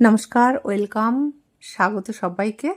নমস্কার, ওয়েলকাম, স্বাগত সবাইকে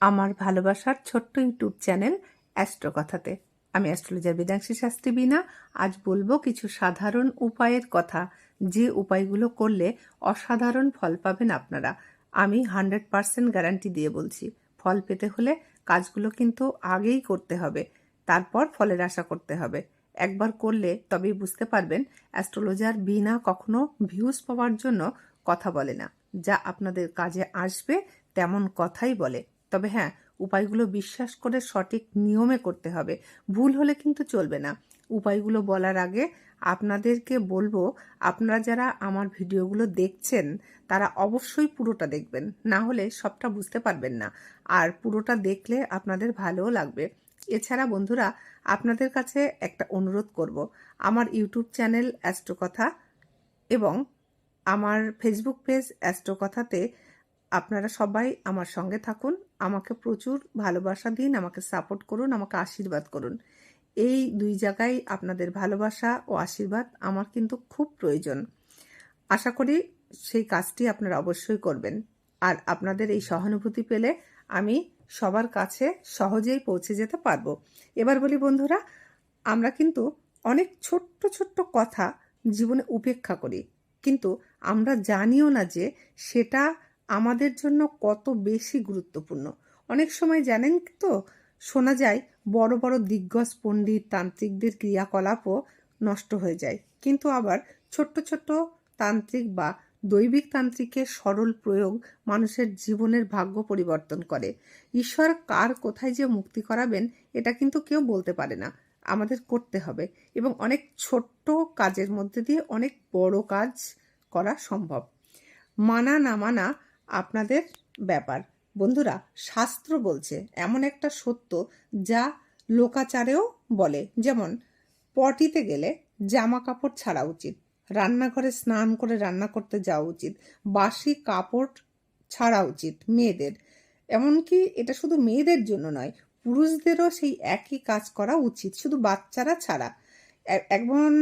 আমার ভালোবাসার ছোট্ট ইউটিউব চ্যানেল অ্যাস্ট্রো কথাতে আমি অ্যাস্ট্রোলজার বেদাংশী শাস্ত্রী বিনা আজ বলব কিছু সাধারণ উপায়ের কথা, যে উপায়গুলো করলে অসাধারণ ফল পাবেন আপনারা। আমি হান্ড্রেড পার্সেন্ট গ্যারান্টি দিয়ে বলছি, ফল পেতে হলে কাজগুলো কিন্তু আগেই করতে হবে, তারপর ফলের আশা করতে হবে। একবার করলে তবেই বুঝতে পারবেন, অ্যাস্ট্রোলজার বিনা কখনো ভিউজ পাওয়ার জন্য কথা বলে না। যা আপনাদের কাজে আসবে তেমন কথাই বলে। তবে হ্যাঁ উপায়গুলো বিশ্বাস করে সঠিক নিয়মে করতে হবে। ভুল হলে কিন্তু চলবে না। উপায়গুলো বলার আগে আপনাদেরকে বলব, আপনারা যারা আমার ভিডিওগুলো দেখছেন, তারা অবশ্যই পুরোটা দেখবেন। না হলে সবটা বুঝতে পারবেন না। আর পুরোটা দেখলে আপনাদের ভালোও লাগবে। এছাড়া বন্ধুরা, আপনাদের কাছে একটা অনুরোধ করব। আমার ইউটিউব চ্যানেল অ্যাস্ট্রো কথা এবং আমার ফেসবুক পেজ অ্যাস্ট্রো কথাতে আপনারা সবাই আমার সঙ্গে থাকুন। আমাকে প্রচুর ভালোবাসা দিন, আমাকে সাপোর্ট করুন, আমাকে আশীর্বাদ করুন। এই দুই জায়গায় আপনাদের ভালোবাসা ও আশীর্বাদ আমার কিন্তু খুব প্রয়োজন। আশা করি সেই কাজটি আপনারা অবশ্যই করবেন। আর আপনাদের এই সহানুভূতি পেলে আমি সবার কাছে সহজেই পৌঁছে যেতে পারব। এবার বলি, বন্ধুরা, আমরা কিন্তু অনেক ছোট্ট ছোট্ট কথা জীবনে উপেক্ষা করি। কিন্তু আমরা জানিও না যে সেটা আমাদের জন্য কত বেশি গুরুত্বপূর্ণ। অনেক সময় জানেন তো, শোনা যায় বড় বড় দিগ্গজ পণ্ডিত তান্ত্রিকদের ক্রিয়াকলাপও নষ্ট হয়ে যায়। কিন্তু আবার ছোট্ট ছোট্ট তান্ত্রিক বা দৈবিক তান্ত্রিকের সরল প্রয়োগ মানুষের জীবনের ভাগ্য পরিবর্তন করে। ঈশ্বর কার কোথায় যে মুক্তি করাবেন, এটা কিন্তু কেউ বলতে পারে না। আমাদের করতে হবে। এবং অনেক ছোট্ট কাজের মধ্যে দিয়ে অনেক বড় কাজ করা সম্ভব। মানা না মানা আপনাদের ব্যাপার। বন্ধুরা, শাস্ত্র বলছে, এমন একটা সত্য যা লোকাচারেও বলে। যেমন, পটিতে গেলে জামা কাপড় ছাড়া উচিত, রান্নাঘরে স্নান করে রান্না করতে যাওয়া উচিত, বাসি কাপড় ছাড়া উচিত মেয়েদের। এমনকি এটা শুধু মেয়েদের জন্য নয়, পুরুষদেরও সেই একই কাজ করা উচিত, শুধু বাচ্চারা ছাড়া। এমন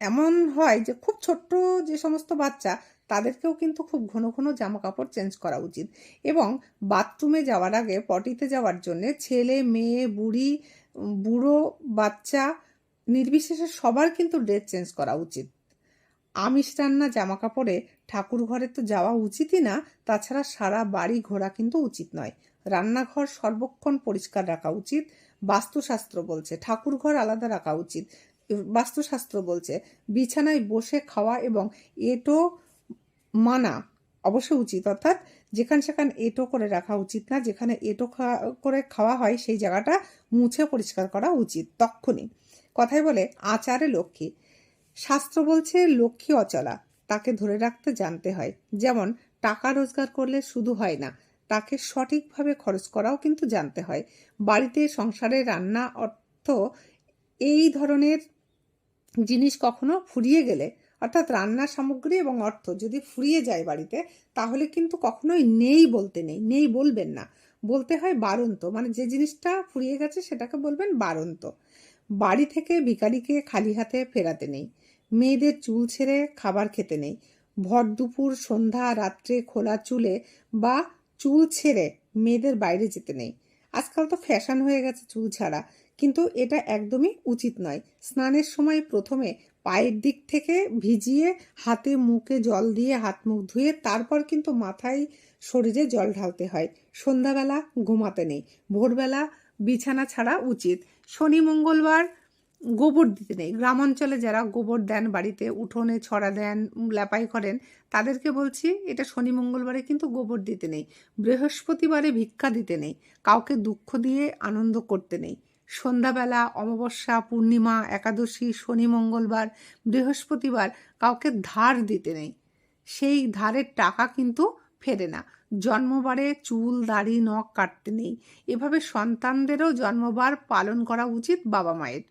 এমন হয় যে খুব ছোট্ট যে সমস্ত বাচ্চা, তাদেরকেও কিন্তু খুব ঘন ঘন জামা কাপড় চেঞ্জ করা উচিত। এবং বাথরুমে যাওয়ার আগে পটিতে যাওয়ার জন্য ছেলে, মেয়ে, বুড়ি, বুড়ো, বাচ্চা, নির্বিশেষে সবার কিন্তু ড্রেস চেঞ্জ করা উচিত। আমিষ রান্না জামা কাপড়ে ঠাকুর ঘরে তো যাওয়া উচিতই না, তাছাড়া সারা বাড়ি ঘোরা কিন্তু উচিত নয়। রান্নাঘর সর্বক্ষণ পরিষ্কার রাখা উচিত, বাস্তুশাস্ত্র বলছে, ঠাকুর ঘর আলাদা রাখা উচিত। বাস্তুশাস্ত্র বলছে, বিছানায় বসে খাওয়া এবং এটো মানা অবশ্যই উচিত, অর্থাৎ যেখানে সেখানে এটো করে রাখা উচিত না, যেখানে এটো করে খাওয়া হয় সেই জায়গাটা মুছে পরিষ্কার করা উচিত তক্ষণই কথাই বলে, আচারে লক্ষ্মী। শাস্ত্র বলছে, লক্ষ্মী অচলা, তাকে ধরে রাখতে জানতে হয়। যেমন, টাকা রোজগার করলে শুধু হয় না, তাকে সঠিকভাবে খরচ করাও কিন্তু জানতে হয়। বাড়িতে সংসারে রান্না অর্থ এই ধরনের জিনিস কখনো ফুরিয়ে গেলে, অর্থাৎ রান্নার সামগ্রী এবং অর্থ যদি ফুরিয়ে যায় বাড়িতে, তাহলে কিন্তু কখনোই নেই বলতে নেই নেই বলবেন না। বলতে হয় বারন্ত মানে যে জিনিসটা ফুরিয়ে গেছে সেটাকে বলবেন বারন্ত। বাড়ি থেকে ভিকারিকে খালি হাতে ফেরাতে নেই, মেয়েদের চুল ছেড়ে খাবার খেতে নেই, ভর দুপুর, সন্ধ্যা, রাত্রে খোলা চুলে বা চুল ছেড়ে মেয়েদের বাইরে যেতে নেই। আজকাল তো ফ্যাশন হয়ে গেছে চুল ছাড়া কিন্তু এটা একদমই উচিত নয়। স্নানের সময় প্রথমে পায়ের দিক থেকে ভিজিয়ে হাতে মুখে জল দিয়ে হাত মুখ ধুয়ে তারপর কিন্তু মাথায় শরীরে জল ঢালতে হয়। সন্ধ্যাবেলা ঘুমাতে নেই। ভোরবেলা বিছানা ছাড়া উচিত। শনি, মঙ্গলবার গোবর দিতে নেই। গ্রামাঞ্চলে যারা গোবর দেন, বাড়িতে উঠোনে ছড়া দেন ল্যাপাই করেন, তাদেরকে বলছি, এটা শনি, মঙ্গলবারে কিন্তু গোবর দিতে নেই। বৃহস্পতিবারে ভিক্ষা দিতে নেই। কাউকে দুঃখ দিয়ে আনন্দ করতে নেই। সন্ধ্যাবেলা, অমাবস্যা, পূর্ণিমা, একাদশী, শনি, মঙ্গলবার, বৃহস্পতিবার কাউকে ধার দিতে নেই। সেই ধারের টাকা কিন্তু ফেরে না। জন্মবারে চুল, দাড়ি, নখ কাটতে নেই। এভাবে সন্তানদেরও জন্মবার পালন করা উচিত বাবা মায়ের।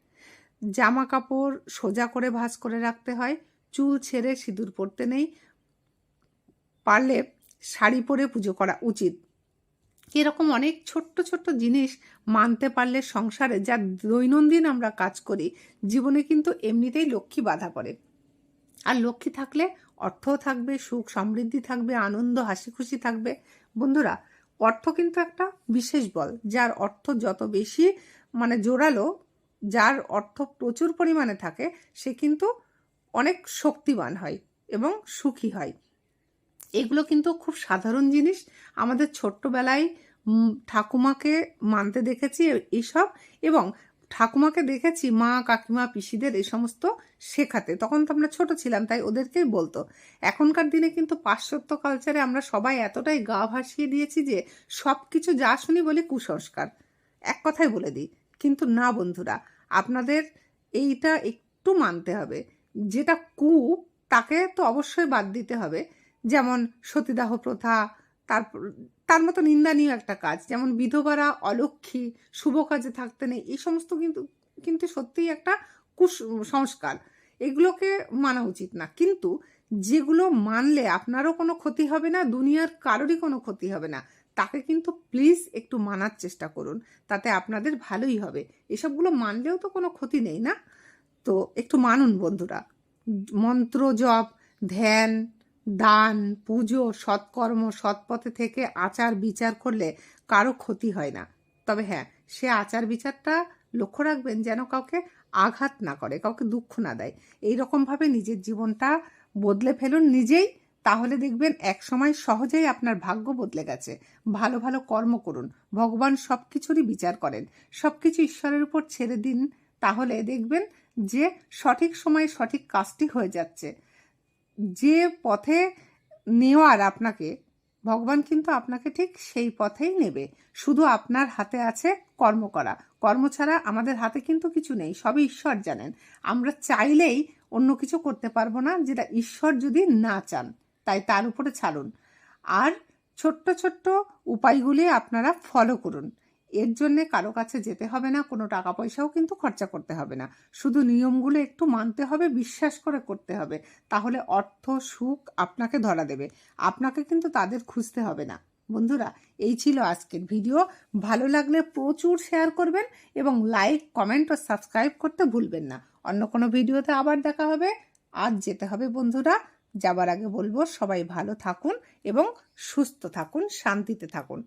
জামা কাপড় সোজা করে ভাঁজ করে রাখতে হয়। চুল ছেড়ে সিঁদুর পরতে নেই। পারলে শাড়ি পরে পুজো করা উচিত। এরকম অনেক ছোট্ট ছোট্ট জিনিস মানতে পারলে সংসারে যা দৈনন্দিন আমরা কাজ করি, জীবনে কিন্তু এমনিতেই লক্ষ্মী বাধা পড়ে। আর লক্ষ্মী থাকলে অর্থও থাকবে, সুখ সমৃদ্ধি থাকবে, আনন্দ, হাসি খুশি থাকবে। বন্ধুরা, অর্থ কিন্তু একটা বিশেষ বল, যার অর্থ যত বেশি মানে জোরালো, যার অর্থ প্রচুর পরিমাণে থাকে, সে কিন্তু অনেক শক্তিবান হয় এবং সুখী হয়। এগুলো কিন্তু খুব সাধারণ জিনিস। আমাদের ছোট্টবেলায় ঠাকুমাকে মানতে দেখেছি এইসব এবং ঠাকুমাকে দেখেছি মা, কাকিমা, পিসিদের এই সমস্ত শেখাতে। তখন তো আমরা ছোট ছিলাম, তাই ওদেরকেই বলতো। এখনকার দিনে কিন্তু পাশ্চাত্য কালচারে আমরা সবাই এতটাই গা ভাসিয়ে দিয়েছি যে সব কিছু যা শুনি বলি কুসংস্কার। এক কথাই বলে দিই। কিন্তু না বন্ধুরা, আপনাদের এইটা একটু মানতে হবে। যেটা কু, তাকে তো অবশ্যই বাদ দিতে হবে। যেমন সতীদাহ প্রথা, তারপর, তার মতো নিন্দানীয় একটা কাজ, যেমন বিধবারা অলক্ষী শুভ কাজে থাকতে নেই, এই সমস্ত কিন্তু কিন্তু সত্যিই একটা কুস, সংস্কার। এগুলোকে মানা উচিত না। কিন্তু যেগুলো মানলে আপনারও কোনো ক্ষতি হবে না, দুনিয়ার কারোরই কোনো ক্ষতি হবে না, তাকে কিন্তু প্লিজ একটু মানার চেষ্টা করুন, তাতে আপনাদের ভালোই হবে। এসবগুলো মানলেও তো কোনো ক্ষতি নেই না? তো একটু মানুন বন্ধুরা। মন্ত্র, জপ, ধ্যান দান, পুজো, সৎকর্ম, সৎপথে থেকে আচার বিচার করলে কারও ক্ষতি হয় না। তবে হ্যাঁ সে আচার বিচারটা লক্ষ্য রাখবেন যেন কাউকে আঘাত না করে, কাউকে দুঃখ না দেয়। এই রকমভাবে নিজের জীবনটা বদলে ফেলুন নিজেই, তাহলে দেখবেন এক সময় সহজেই আপনার ভাগ্য বদলে গেছে। ভালো ভালো কর্ম করুন, ভগবান সব কিছুরই বিচার করেন। সব কিছু ঈশ্বরের উপর ছেড়ে দিন, তাহলে দেখবেন যে সঠিক সময়ে সঠিক কাজটি হয়ে যাচ্ছে। যে পথে নেওয়ার আপনাকে, ভগবান কিন্তু আপনাকে ঠিক সেই পথেই নেবে। শুধু আপনার হাতে আছে কর্ম করা। কর্ম ছাড়া আমাদের হাতে কিন্তু কিছু নেই, সবই ঈশ্বর জানেন। আমরা চাইলেই অন্য কিছু করতে পারব না যেটা ঈশ্বর যদি না চান, তাই তার উপরে ছাড়ুন। আর ছোট্ট ছোট্ট উপায়গুলি আপনারা ফলো করুন। এর জন্যে কারও কাছে যেতে হবে না, কোনো টাকা পয়সাও কিন্তু খরচা করতে হবে না। শুধু নিয়মগুলো একটু মানতে হবে, বিশ্বাস করে করতে হবে। তাহলে অর্থ, সুখ আপনাকে ধরা দেবে। আপনাকে কিন্তু তাদের খুঁজতে হবে না। বন্ধুরা, এই ছিল আজকের ভিডিও। ভালো লাগলে প্রচুর শেয়ার করবেন এবং লাইক, কমেন্ট ও সাবস্ক্রাইব করতে ভুলবেন না। অন্য কোনো ভিডিওতে আবার দেখা হবে। আজ যেতে হবে বন্ধুরা। যাবার আগে বলব, সবাই ভালো থাকুন এবং সুস্থ থাকুন, শান্তিতে থাকুন।